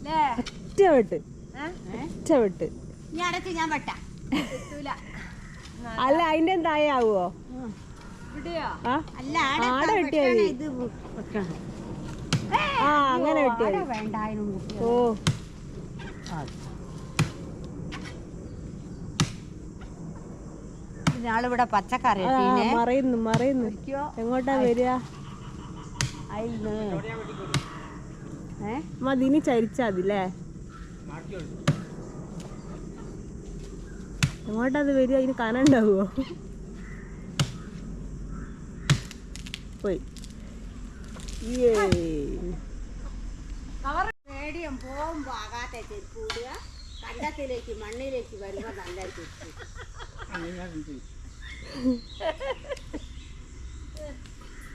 അല്ലേ ഒറ്റ വെട്ട് ഒറ്റ വെട്ട് ഞാൻ വെട്ടാ അല്ല അതിന്റെ എന്തായാവോ ആട വെട്ടിയാ ആ അങ്ങനെ വെട്ടിയാ ഓ ഞാളിവിടെ പച്ചക്കറി. മറയുന്നു മറയുന്നു എങ്ങോട്ടാ വരിക അയിന്ന് ഏ? മതിനി ചരിച്ചാ മതില്ലേ എങ്ങോട്ടത് വരിക? അതിന് കനം ഉണ്ടാവുമോ പോയി പേടിയും പോകുമ്പോ ആകാത്ത ചെരുപ്പ് ഇടുക കണ്ടത്തിലേക്ക് മണ്ണിലേക്ക് വരുമ്പോ നല്ല ചെരുപ്പ്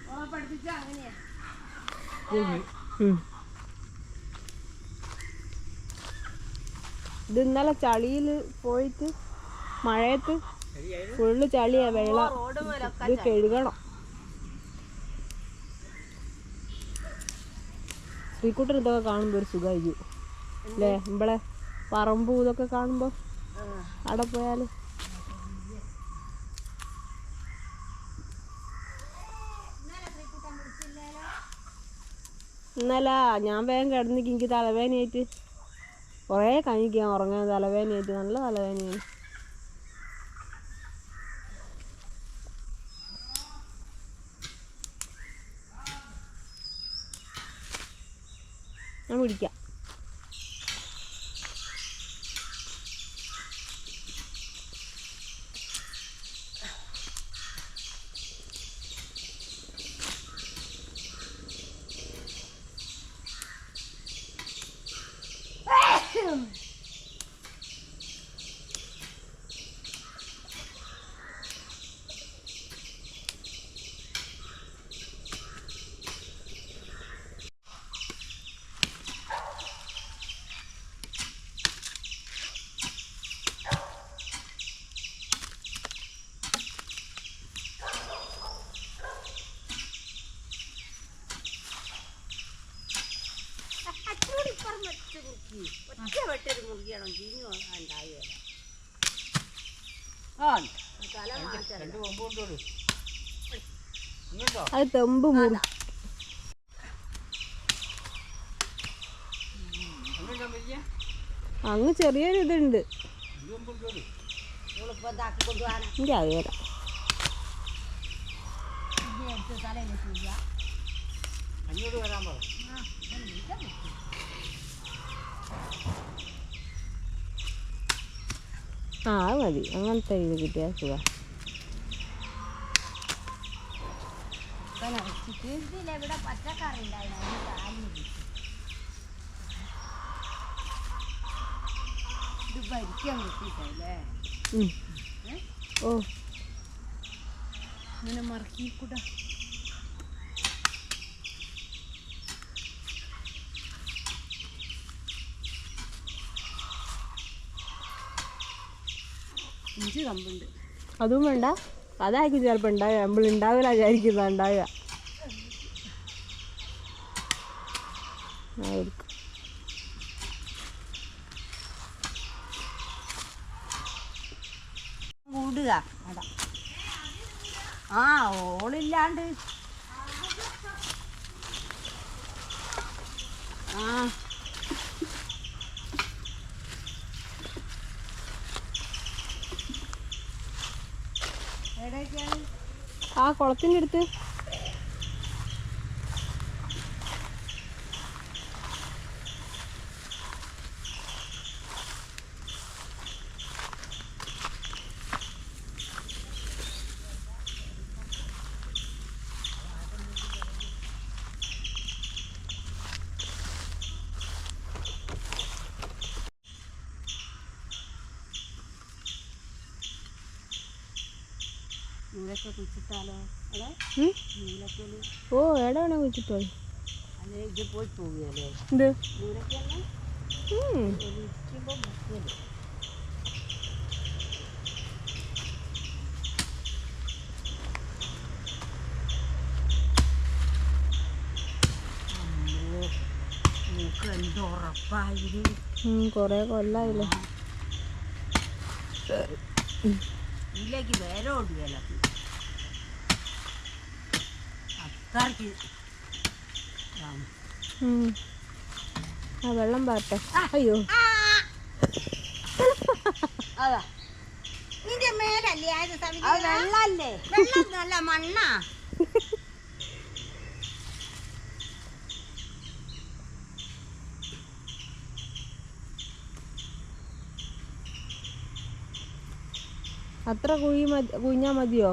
ഓളെ പഠിപ്പിച്ച അങ്ങനെയാ? ഇത് ഇന്നലെ ചളിയിൽ പോയിട്ട് മഴയത്ത് ഫുള്ള് ചളിയാ വെള്ളം. ഇത് കഴുകണം. ശ്രീക്കുട്ടൻ ഇതൊക്കെ കാണുമ്പോൾ ഒരു സുഖമായിരിക്കും അല്ലേ? നമ്മളെ പറമ്പും ഇതൊക്കെ കാണുമ്പോൾ അവിടെ പോയാൽ ഇന്നലെ ഞാൻ വേഗം കിടന്നിക്ക് എനിക്ക് തലവേദനയായിട്ട്. കുറേ കഴിഞ്ഞിക്ക് ഞാൻ ഉറങ്ങാൻ. തലവേദനയായിട്ട് നല്ല തലവേദനയാണ്. ഞാൻ പിടിക്കാം ഒറ്റ വെട്ടൊരു മുറിയണം ചീഞ്ഞു ഉണ്ടായി അത് തെമ്പ് മുറി അങ്ങ് ചെറിയൊരു ഇതുണ്ട് എനിക്ക് അറിയാം വരാൻ എടുത്ത് തലയിൽ ചെയ്യാം ആ അത് മതി. അങ്ങനത്തെ ഇത് കിട്ടിയാൽ സുഖം ഓ. ഇങ്ങനെ ഉണ്ടായിരുന്നു അതിന് കാലിന് കിട്ടി. ഇത് ഭരിക്കാൻ കിട്ടിയിട്ടല്ലേ ഉം. ഓ ഇങ്ങനെ മറക്കിക്കൂടാ ഇഞ്ചി കമ്പുണ്ട് അതും വേണ്ട. അതായിരിക്കും ചിലപ്പോൾ ഉണ്ടാവുക. നമ്മൾ ഉണ്ടാവില്ല വിചാരിക്കുന്ന ഉണ്ടാവുക. കൂടുക. ആ ഓളില്ലാണ്ട്. ആ. ആ കുളത്തിന്റെ അടുത്ത്. ഓ എവിടെ വേണേ എന്ത്? കൊറേ കൊല്ലായില്ലേ. ഇതിലേക്ക് വേറെ ഓടുകയല്ല ഇതാണ്. ആ വെള്ളം പാട്ടെ അയ്യോ. നിന്റെ മേലല്ലേ വെള്ളല്ലേ. മണ്ണാ. അത്ര കുഴി മതി കുഴിഞ്ഞാ മതിയോ?